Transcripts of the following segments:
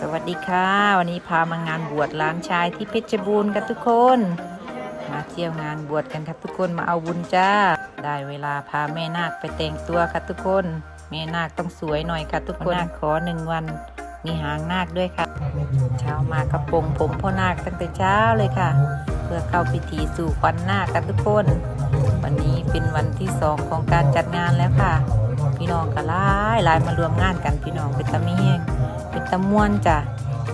สวัสดีค่ะ วันนี้พามางานบวชหลานชายที่เพชรบูรณ์กันทุกคน มาเที่ยวงานบวชกันครับทุกคนมาเอาบุญจ้า ได้เวลาพาแม่นาคไปแต่งตัวครับทุกคน แม่นาคต้องสวยหน่อยค่ะทุกคนนาคขอหนึ่งวัน มีหางนาคด้วยค่ะ เช้ามากระปงผมพ่อนาคตั้งแต่เช้าเลยค่ะ เพื่อเข้าพิธีสู่ขวัญนาคกันทุกคน วันนี้เป็นวันที่สองของการจัดงานแล้วค่ะ พี่น้องก็หลายหลายมารวมงานกันพี่น้องเป็นตะมีแห้งเป็นตะม่วนจ้ะ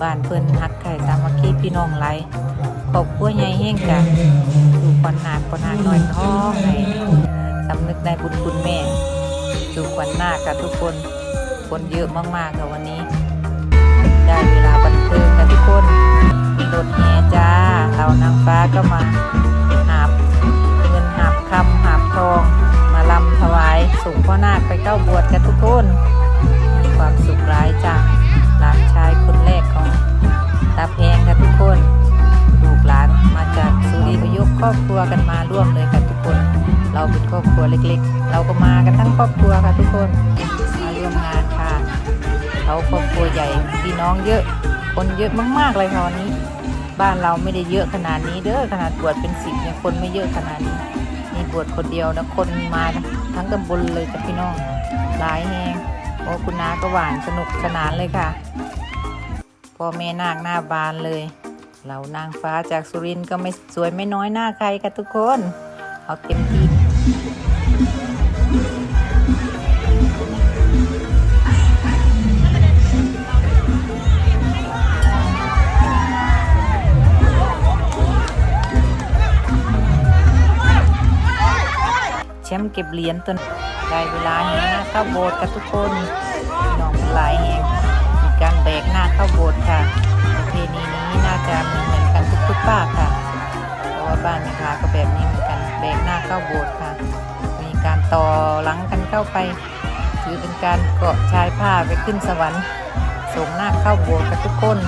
บ้านเพิ่นฮักไข่สามัคคีพี่น้องหลายครอบครัวใหญ่แห้งจ้ะสู่ขวัญนาควัญนาคน้อยท้องให้สำนึกในบุญคุณแม่สู่ขวัญนากันทุกคนคนเยอะมากๆค่ะวันนี้ ได้เวลาบันเทิงกันทุกคนมีรถแห่จ้าเรานางฟ้าก็มา เราเป็นครอบครัวเล็กๆ เราก็มากันทั้งครอบครัวค่ะทุกคน มาร่วมงานค่ะเขาครอบครัวใหญ่พี่น้องเยอะ คนเยอะมากๆเลยค่ะวันนี้ บ้านเราไม่ได้เยอะขนาดนี้เด้อขนาดบวชเป็นสิบเนี่ยคนไม่เยอะขนาดนี้นี่บวชคนเดียวนะคนมาทั้งตำบลเลยจ้ะพี่น้องหลายแหงโอ้คุณน้าก็หวานสนุกสนานเลยค่ะพ่อแม่นาคหน้าบานเลยเรานางฟ้าจากสุรินทร์ก็ไม่สวยไม่น้อยหน้าใครค่ะทุกคน เอาเต็มที่ แชมป์เก็บเหรียญตนได้เวลาแห่หน้าเข้าโบสถ์กันทุกคนน้องหลายแห่งาเข้าโบสถ์ค่ะ มีการต่อหลังกันเข้าไป ถือเป็นการเกาะชายผ้าไปขึ้นสวรรค์ส่งหน้าเข้าโบสถ์กันทุกคน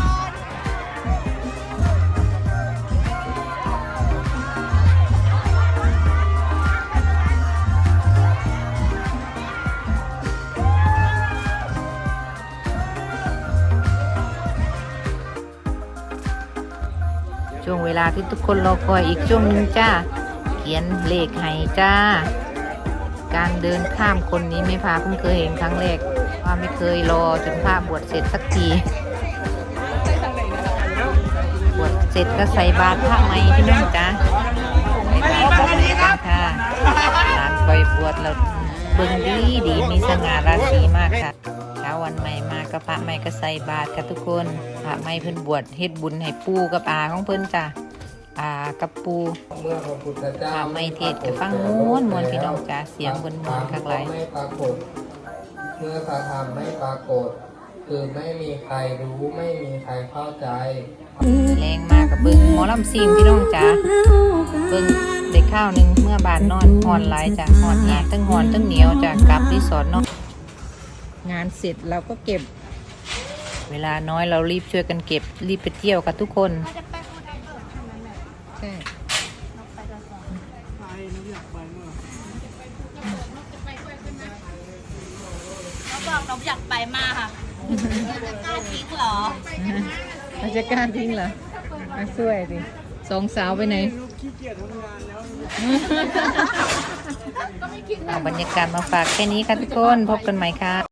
ช่วงเวลาที่ทุกคนรอคอยอีกช่วงหนึ่งจ้า ขียนเลขให้จ้า การเดินข้ามคนนี้ไม่พาเพิ่งเคยเห็นครั้งแรกว่าไม่เคยรอจนภาพบวชเสร็จสักทีบวชเสร็จก็ใส่บาตรพระไหมพี่น้องจ้าใส่ตรพระไหมกันค่ะร้านคอยบวชแล้วเบิ่งดีดีมีสง่าราศีมากค่ะเช้าวันใหม่มาก็พระใหม่ก็ใส่บาตรค่ะทุกคนพระใหม่เพิ่นบวชเฮ็ดบุญให้ปู่กับอาของเพิ่นจ้ะ อากับปู่เมื่อพระพุทธเจ้าพระไม่เทศกับฟังม้วนม้วนพี่น้องจ้าเสียงบนมวนคักหลายไม่ปรากฏ เมื่อพระธรรมไม่ปรากฏ คือไม่มีใครรู้ไม่มีใครเข้าใจแรงมากกับเบิงหมอลำซิงพี่น้องจ้าเบิงได้ข้าวหนึงเมื่อบานนอนหอนหลายจ้ะหอนแหทั้งหอนทั้งเหนียวจากกลับรีสอร์ทเนาะงานเสร็จเราก็เก็บ เวลาน้อยเรารีบช่วยกันเก็บรีบไปเที่ยวกันทุกคน ใช่เขาบอกเราอยากไปมากค่ะจะกล้าทิ้งเหรอเราจะกล้าทิ้งเหรอมาช่วยดิสองสาวไปไหนเอาบรรยากาศมาฝากแค่นี้ค่ะทุกคน พบกันใหม่ค่ะ